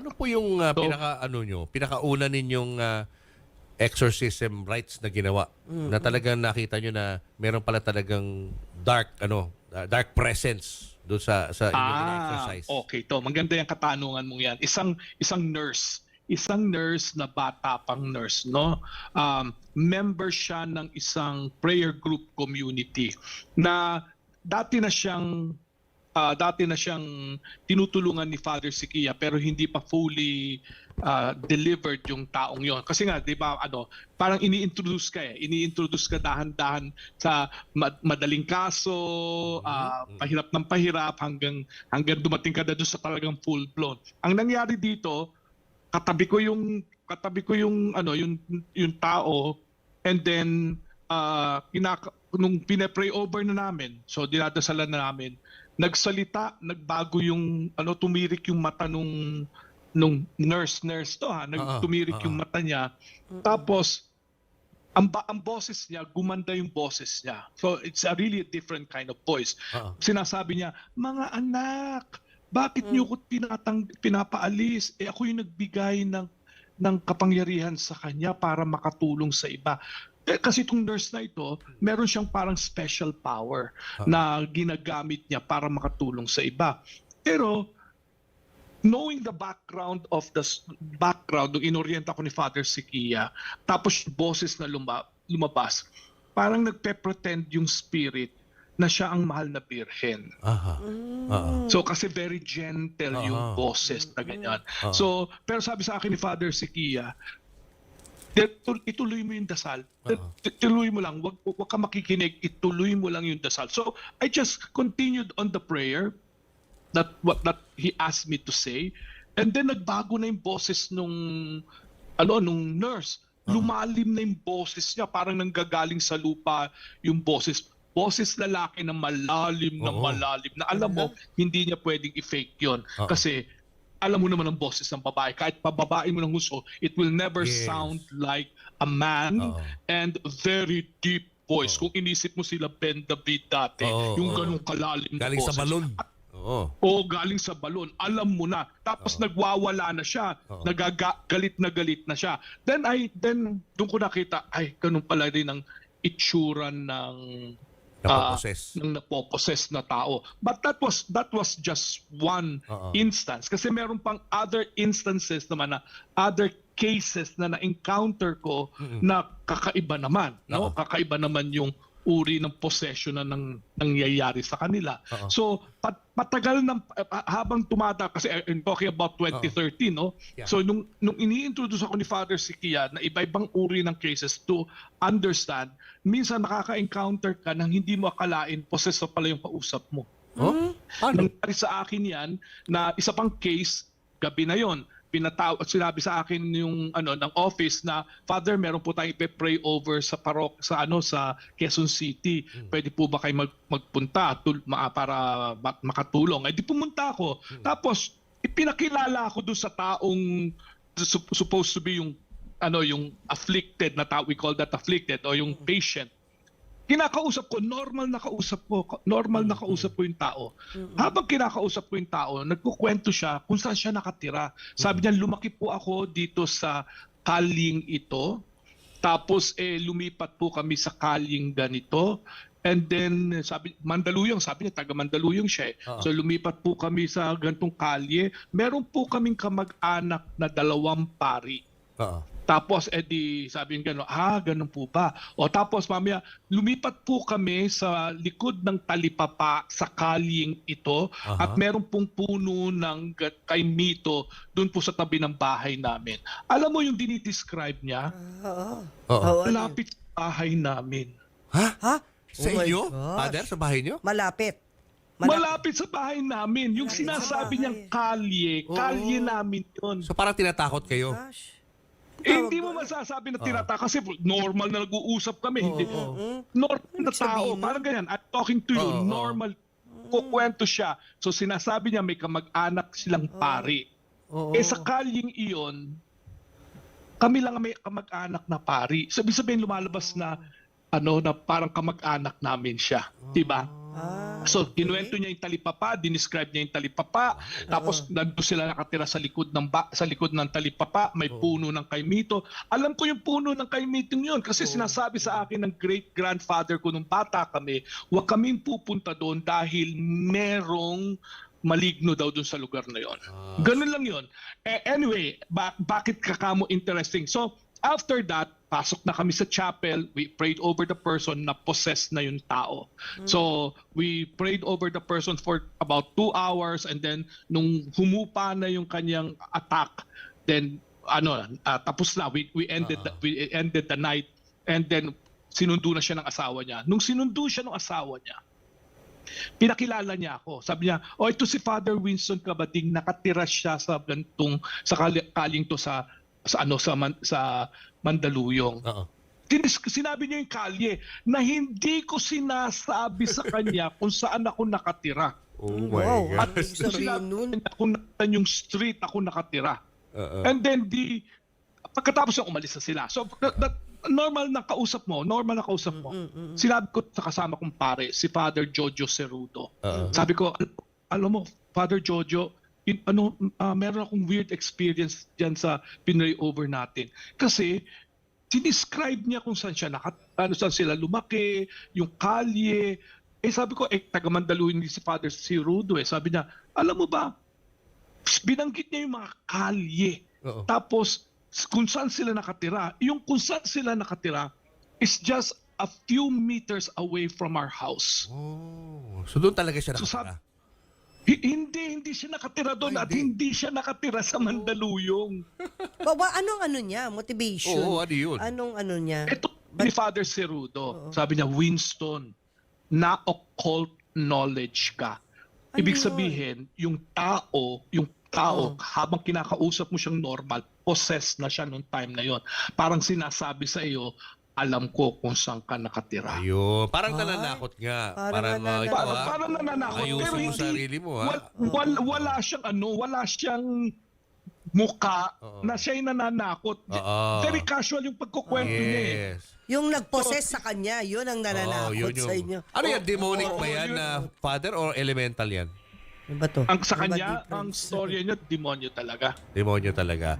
Ano po yung ah, So- pinaka ano nyo, pinakauna ninyong ah, exorcism rites na ginawa? Na talagang nakita nyo na meron pala talagang dark ano, ah, dark presence doon sa sa inyong Ah, exercise. okay to. Maganda yung katanungan mong yan. Isang isang nurse, isang nurse na bata pang nurse, no? Um, member siya ng isang prayer group community na dati na siyang ah, dati na siyang tinutulungan ni Father Sikia pero hindi pa fully ah, delivered yung taong yon. Kasi nga, 'di ba, ano, parang ini-introduce ka eh. Ini-introduce ka dahan-dahan sa ma- madaling kaso, ah, pahirap ng pahirap hanggang hanggang dumating ka na doon sa talagang full blown. Ang nangyari dito, katabi ko yung katabi ko yung ano, yung yung tao and then uh, kinaka- nung pine-pray over na namin, so dinadasalan na namin, nagsalita, nagbago yung ano tumirik yung mata nung nung nurse nurse to ha, nagtumirik oo. yung mata niya. Tapos ang ba- ang boses niya, gumanda yung boses niya. So it's a really different kind of voice. Oo. Sinasabi niya, mga anak, bakit niyo ko pinatang, pinapaalis? Eh ako yung nagbigay ng ng kapangyarihan sa kanya para makatulong sa iba. Eh, kasi itong nurse na ito, meron siyang parang special power Ah. na ginagamit niya para makatulong sa iba. Pero knowing the background of the background nung inorienta ko ni Father Sikia, tapos yung boses na luma, lumabas, parang nagpe-pretend yung spirit na siya ang mahal na birhen. Aha. Oo. So kasi very gentle yung Oo. boses na ganyan. Oo. So pero sabi sa akin ni Father Sikia, "De- tul- ituloy mo yung dasal. T- Ituloy mo lang, wag, wag ka makikinig, ituloy mo lang yung dasal. So I just continued on the prayer that what that he asked me to say. And then nagbago na yung boses nung ano nung nurse. Lumalim na yung boses niya, parang nanggagaling sa lupa yung boses. Boses lalaki na malalim na malalim na alam mo hindi niya pwedeng i-fake 'yon kasi alam mo naman ang boses ng babae kahit pababain mo ng gusto it will never Yes. sound like a man Oo. and very deep voice Oo. kung inisip mo sila Ben David dati Oo, yung oo. ganung kalalim na Galing sa boses. balon. Oo. O galing sa balon, alam mo na. Tapos nagwawala na siya, Oo. nagaga, galit na galit na siya. Then I then doon ko nakita, ay ganun pala rin ang itsura ng ah, Napaposes. ng napoposes na tao. But that was that was just one Oo. instance kasi meron pang other instances naman na other cases na na-encounter ko na kakaiba naman, no? Oo. Kakaiba naman yung uri ng possession na nang nangyayari sa kanila. Oo. So pat, patagal ng ah, habang tumata kasi uh, I'm talking about 2013 no. Yeah. So nung nung ini-introduce ako ni Father Sikia na iba-ibang uri ng cases to understand, minsan nakaka-encounter ka nang hindi mo akalain possessed pala yung kausap mo. Oh? Ano? Nangyari sa akin yan na isa pang case, gabi na yon pinataw at sinabi sa akin yung ano ng office na father meron po tayong ipe-pray over sa parok sa ano sa Quezon City. Pwede po ba kayo mag, magpunta tul, ma, para ma- makatulong? Eh di pumunta ako. Tapos ipinakilala ako doon sa taong sup- supposed to be yung ano yung afflicted na tao we call that afflicted o yung patient kinakausap ko, normal na kausap ko, normal na kausap ko yung tao. Habang kinakausap ko yung tao, nagkukwento siya kung saan siya nakatira. Sabi niya, lumaki po ako dito sa kaling ito. Tapos eh lumipat po kami sa kaling ganito. And then sabi Mandaluyong, sabi niya taga Mandaluyong siya. eh. Oo. So lumipat po kami sa gantong kalye. Meron po kaming kamag-anak na dalawang pari. Oo. Tapos edi sabi niya gano'n, ah, ganun po ba? O tapos mamaya, lumipat po kami sa likod ng talipapa sa kalyeng ito Aha. at meron pong puno ng ga- kay Mito doon po sa tabi ng bahay namin. Alam mo yung dinidescribe niya? Oo. Oo. Oo, yun? Malapit sa bahay namin. Ha? Ha? Sa Oh inyo? Father, sa bahay nyo? Malapit. Malapit sa bahay namin. Yung Malapit sa sinasabi bahay. niyang kalye, kalye Oo. namin yun. So parang tinatakot kayo? Gosh. Eh, hindi mo masasabi na tinata kasi normal na nag-uusap kami. hindi, normal na tao. Parang ganyan. I'm talking to you. Normal. Kukwento siya. So sinasabi niya may kamag-anak silang pari. Eh sa kalyeng iyon, kami lang ang may kamag-anak na pari. Sabi sabihin lumalabas na ano na parang kamag-anak namin siya. 'Di ba? Ah, So, okay. kinuwento niya yung talipapa, dinescribe niya yung talipapa, tapos nandun sila nakatira sa likod ng ba, sa likod ng talipapa, may puno ng kaimito. Alam ko yung puno ng kaimito yun kasi sinasabi sa akin ng great grandfather ko nung bata kami, huwag kaming pupunta doon dahil merong maligno daw doon sa lugar na yon. Ganun lang yon. Eh, anyway, ba- bakit kakamo interesting? So, after that, pasok na kami sa chapel, we prayed over the person na possessed na yung tao. So, we prayed over the person for about two hours and then nung humupa na yung kanyang attack, then ano, ah, tapos na, we, we ended the, we ended the night and then sinundo na siya ng asawa niya. Nung sinundo siya ng asawa niya, pinakilala niya ako. Sabi niya, oh ito si Father Winston Kabading, nakatira siya sa gantong sa kali- kaling to sa sa ano sa Man- sa Mandaluyong. Oo. Tinis, sinabi niya yung kalye na hindi ko sinasabi sa kanya kung saan ako nakatira. Oh Wow, my ano God. ibig sabihin nun? Sinabi niya kung saan yung street ako nakatira. Oo. And then di pagkatapos na umalis na sila. So that, that- normal na kausap mo, normal na kausap mo. Sinabi ko sa kasama kong pare, si Father Jojo Cerudo. Oo. Sabi ko, "Al- alam mo, Father Jojo, ano, ah, meron akong weird experience diyan sa Pinoy over natin. Kasi sinescribe niya kung saan siya nakat ano saan sila lumaki, yung kalye. Eh sabi ko, eh taga Mandaluyong din si Father Cerudo eh. Sabi niya, alam mo ba, binanggit niya yung mga kalye. Oo. Tapos, kung saan sila nakatira, yung kung saan sila nakatira is just a few meters away from our house. Oh. So doon talaga siya So, nakatira. Hindi, hindi siya nakatira doon Ay, at hindi. hindi siya nakatira sa Mandaluyong. Ba, ba, anong ano niya? Motivation? Oo, ano yun? Anong ano niya? Ito ni Father Cerudo, sabi niya, Winston, na-occult knowledge ka. Ibig Ano yun? sabihin, yung tao, yung tao, habang kinakausap mo siyang normal, possessed na siya nung time na yon. Parang sinasabi sa iyo, alam ko kung saan ka nakatira. Ayun. Parang nananakot nga. parang Parang, nananakot. ito, Para, ah. para nananakot. Ayusin pero mo hindi, sarili mo, ha? wal- wal- wala siyang ano, wala siyang muka Oo. na siya'y nananakot. Oo. Very casual yung pagkukwento niya eh. Yes. Yung nag-possess sa kanya, yun ang nananakot yun yung- sa inyo. Ano yan? Demonic Oo, ba yan yun. na father or elemental yan? Ano ba to? Ang sa Ano ba kanya, difference? ang storya niya, demonyo talaga. Demonyo talaga.